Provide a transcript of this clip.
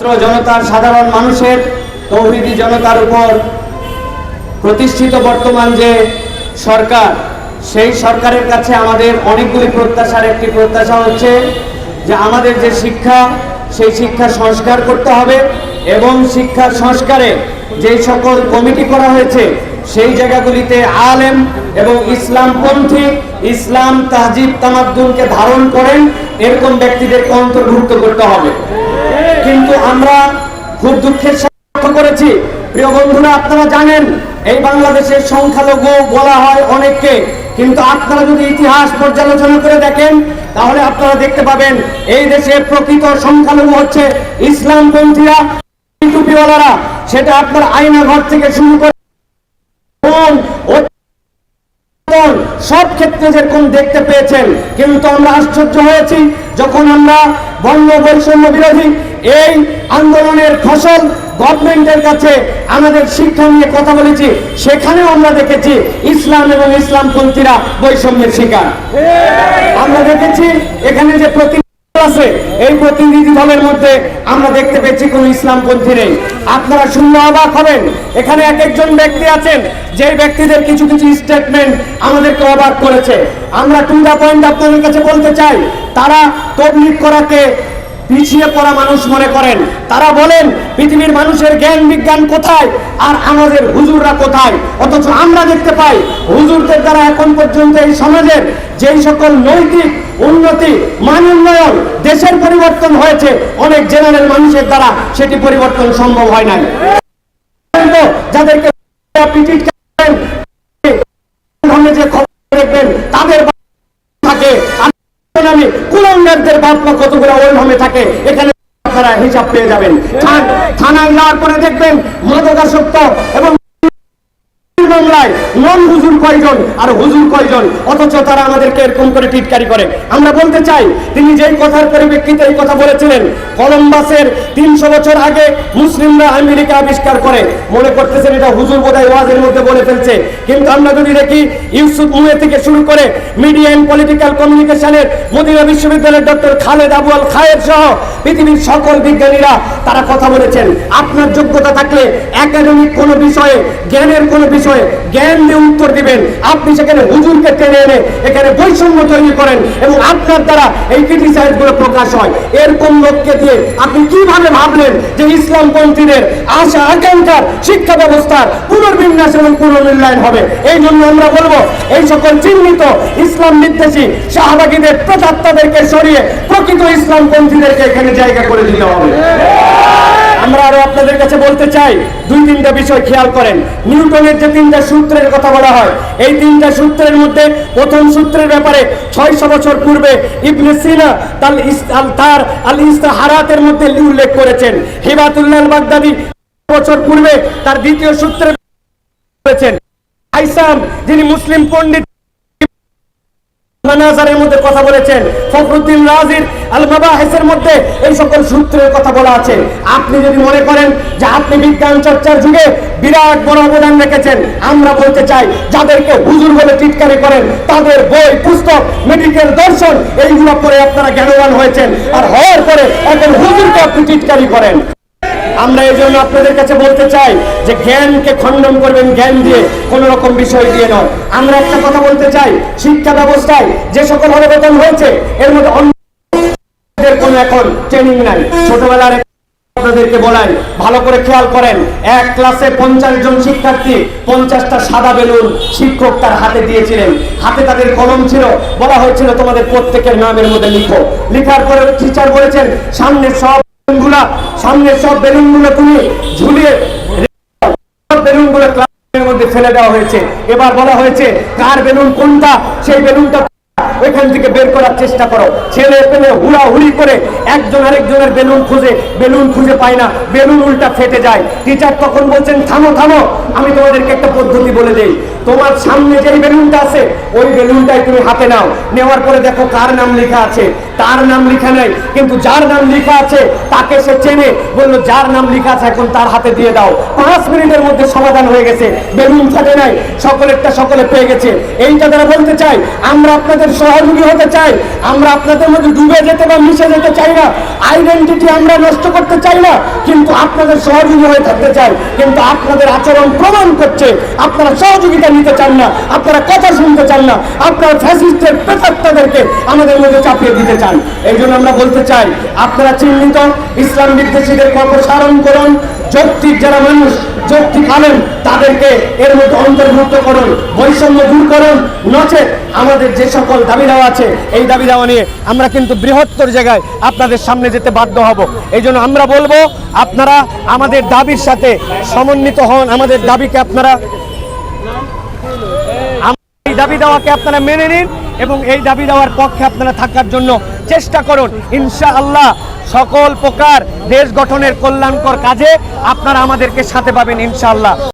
জনতার, সাধারণ মানুষের তৌহিদি জনতার উপর প্রতিষ্ঠিত বর্তমান যে সরকার, সেই সরকারের কাছে আমাদের অনেকগুলি প্রত্যাশার একটি প্রত্যাশা হচ্ছে যে আমাদের যে শিক্ষা, সেই শিক্ষা সংস্কার করতে হবে এবং শিক্ষার সংস্কারে যে সকল কমিটি করা হয়েছে, সেই জায়গাগুলিতে আলেম এবং ইসলামপন্থী, ইসলাম তাহজিব তামাদ্দুনকে ধারণ করেন, এরকম ব্যক্তিদেরকে অন্তর্ভুক্ত করতে হবে। কিন্তু আমরা খুব দুঃখের সাথে করেছি। প্রিয় বন্ধুরা, আপনারা জানেন, এই বাংলাদেশের সংখ্যালঘু বলা হয় অনেককে। কিন্তু আপনারা যদি ইতিহাস পর্যালোচনা করে দেখেন, তাহলে আপনারা দেখতে পাবেন, এই দেশে প্রকৃত সংখ্যালঘু হচ্ছে ইসলামপন্থীরা টুপিওয়ালারা সেটা আপনার আইনা ঘর থেকে শুরু করে সব ক্ষেত্রে যেরকম দেখতে পেয়েছেন, কিন্তু আমরা আশ্চর্য হয়েছি যখন আমরা বঙ্গ বৈষম্য বিরোধী এই আন্দোলনের ফসল গভর্নমেন্টের কাছে আমাদের শিক্ষা নিয়ে কথা বলেছি, সেখানেও আমরা দেখেছি ইসলাম এবং ইসলামপন্থীরা বৈষম্যের শিকার। আমরা দেখেছি এখানে যে প্রতি আছে এই প্রতিনিধি দলের মধ্যে আমরা দেখতে পেয়েছি কোন ইসলামপন্থী নেই। আপনারা শূন্য অবাক হবেন, এখানে এক একজন ব্যক্তি আছেন যে ব্যক্তিদের কিছু কিছু স্টেটমেন্ট আমাদেরকে অবাক করেছে। আমরা টু দা পয়েন্ট আপনাদের কাছে বলতে চাই, তারা তবলিগ করাকে পিছিয়ে পড়া মানুষ মনে করেন। তারা বলেন, পৃথিবীর মানুষের জ্ঞান বিজ্ঞান কোথায় আর আমাদের হুজুররা কোথায়? অথচ আমরা দেখতে পাই, হুজুরদের দ্বারা এখন পর্যন্ত এই সমাজের যেই সকল নৈতিক উন্নতি মান উন্নয়ন দেশের পরিবর্তন হয়েছে। অনেক জেনারেল মানুষের দ্বারা সেটি পরিবর্তন সম্ভব হয় নাই। যাদেরকে যে খবর দেখবেন, তাদের থাকে। আমি কুলঙ্গারদের কতগুলো থাকে। এখানে আপনারা হিসাব পেয়ে যাবেন। থান- থানায় যাওয়ার পরে দেখবেন মাদকাসক্ত এবং বাংলায় নন হুজুর কয়জন আর হুজুর কয়জন? অথচ তারা আমাদেরকে এরকম করে টিটকারি করে। আমরা বলতে চাই, তিনি যেই কথার পরিপ্রেক্ষিতে এই কথা বলেছিলেন, কলম্বাসের তিনশো বছর আগে মুসলিমরা আমেরিকা আবিষ্কার করে। মনে করতেছেন এটা হুজুর বোধহয় ওয়াজের মধ্যে বলে ফেলছে। কিন্তু আমরা যদি দেখি, ইউসুফ মুয়ে থেকে শুরু করে মিডিয়া এন্ড পলিটিক্যাল কমিউনিকেশনের মদিনা বিশ্ববিদ্যালয়ের doctor Khaled Abu Al Khair সহ পৃথিবীর সকল বিজ্ঞানীরা তারা কথা বলেছেন। আপনার যোগ্যতা থাকলে একাডেমিক কোনো বিষয়ে, জ্ঞানের কোনো বিষয়ে জ্ঞান উত্তর দিবেন। আপনি সেখানে হুজুরকে টেনে এনে এখানে বৈষম্য তৈরি করেন এবং আপনার দ্বারা এই ক্রিটিসাইজগুলো প্রকাশ হয়। এরকম লোককে দিয়ে আপনি কীভাবে ভাবলেন যে ইসলামপন্থীদের আশা আকাঙ্ক্ষার শিক্ষা ব্যবস্থার পুনর্বিন্যাস এবং পুনর্মূল্যায়ন হবে? এই জন্য আমরা বলব, এই সকল চিহ্নিত ইসলাম বিদ্বেষী শাহবাগীদের প্রতাত্তাদেরকে সরিয়ে প্রকৃত ইসলামপন্থীদেরকে এখানে জায়গা করে দিতে হবে। আরও আপনাদের কাছে বলতে চাই, দুই তিনটা বিষয় খেয়াল করেন। নিউটনের যে তিনটা সূত্রের কথা বলা হয়, এই তিনটা সূত্রের মধ্যে প্রথম সূত্রের ব্যাপারে ছয়শো বছর পূর্বে ইবনে সিনা তাল তার আল ইস্তাহারাতের মধ্যে উল্লেখ করেছেন। হিবাতুল্লাহ বাগদাদি বছর পূর্বে তার দ্বিতীয় সূত্রে করেছেন আইসাম যিনি মুসলিম পণ্ডিত মধ্যে কথা বলেছেন। ফখরুদ্দিন রাজির আল মাবাহিসের মধ্যে এই সকল সূত্রের কথা বলা আছে। আপনি যদি মনে করেন যে আপনি বিজ্ঞান চর্চার যুগে বিরাট বড় অবদান রেখেছেন, আমরা বলতে চাই, যাদেরকে হুজুর বলে টিটকারি করেন, তাদের বই, পুস্তক মেডিকেল দর্শন, এইগুলো পরে আপনারা জ্ঞানবান হয়েছেন। আর হওয়ার পরে এখন হুজুরকে আপনি টিটকারি করেন। আমরা এই জন্য আপনাদের কাছে বলতে চাই যে জ্ঞানকে খণ্ডন করবেন, জ্ঞান দিয়ে, কোন রকম বিষয় দিয়ে নয়। আমরা একটা কথা বলতে চাই, শিক্ষা ব্যবস্থায় যে সকল অবদান হয়েছে, এর মধ্যে অন্যদের কোনো এখন ট্রেনিং নাই। ছোটবেলার আপনাদেরকে বলাই, ভালো করে খেয়াল করেন, এক ক্লাসে পঞ্চাশ জন শিক্ষার্থী পঞ্চাশটা সাদা বেলুন শিক্ষক তার হাতে দিয়েছিলেন। হাতে তাদের কলম ছিল, বলা হয়েছিল, তোমাদের প্রত্যেকের নামের মধ্যে লিখো। লিখার পরে টিচার বলেছেন, সামনে সব বেলুনগুলা সামনে সব বেলুনগুলো তুমি ঝুলিয়ে বেলুনগুলো ক্লাসের মধ্যে ফেলে দেওয়া হয়েছে। এবার বলা হয়েছে, কার বেলুন কোনটা, সেই বেলুনটা ওইখান থেকে বের করার চেষ্টা করো। ছেলে পেলে হুড়া হুড়ি করে একজন আরেকজনের বেলুন খুঁজে বেলুন খুঁজে পায় না, বেলুন উল্টা ফেটে যায়। টিচার তখন বলছেন, থামো থামো, আমি তোমাদেরকে একটা পদ্ধতি বলে দেই। তোমার সামনে যে বেলুনটা আছে, ওই বেলুনটাই তুমি হাতে নাও। নেওয়ার পরে দেখো কার নাম লেখা আছে। তার নাম লেখা নেই, কিন্তু যার নাম লেখা আছে, তাকে সে চেনে। বলল, যার নাম লেখা আছে, এখন তার হাতে দিয়ে দাও। পাঁচ মিনিটের মধ্যে সমাধান হয়ে গেছে। বেলুন থাকে নাই, সকলেরটা সকলে পেয়ে গেছে। এইটা তারা বলতে চাই আমরা আপনাদের সহযোগী হতে চাই, আমরা আপনাদের মধ্যে ডুবে যেতে বা মিশে যেতে চাই না। আইডেন্টিটি আমরা নষ্ট করতে চাই না, কিন্তু আপনাদের সহযোগী হয়ে থাকতে চাই। কিন্তু আপনাদের আচরণ প্রমাণ করছে, আপনারা সহযোগিতা নিতে চান না, আপনারা কথা শুনতে চান না, আপনারা ফ্যাসিস্টের প্রেতাত্মাদেরকে আমাদের মধ্যে চাপিয়ে দিতে চান। এই জন্য আমরা বলতে চাই, আপনারা চিহ্নিত, ইসলাম বিদ্বেষীদের অপসারণ করুন, যৌক্তিক যারা মানুষ, যৌক্তিক আলেন তাদেরকে এর মধ্যে অন্তর্ভুক্ত করুন, বৈষম্য দূর করুন, নচেত আমাদের যে সকল দাবি দেওয়া আছে, এই দাবি দেওয়া নিয়ে আমরা কিন্তু বৃহত্তর জায়গায় আপনাদের সামনে যেতে বাধ্য হব। এই আমরা বলব, আপনারা আমাদের দাবির সাথে সমন্বিত হন। আমাদের দাবিকে আপনারা এই দাবি দেওয়াকে আপনারা মেনে নিন এবং এই দাবি দেওয়ার পক্ষে আপনারা থাকার জন্য চেষ্টা করুন। ইনশা আল্লাহ সকল প্রকার দেশ গঠনের কল্যাণকর কাজে আপনারা আমাদেরকে সাথে পাবেন ইনশাআল্লাহ।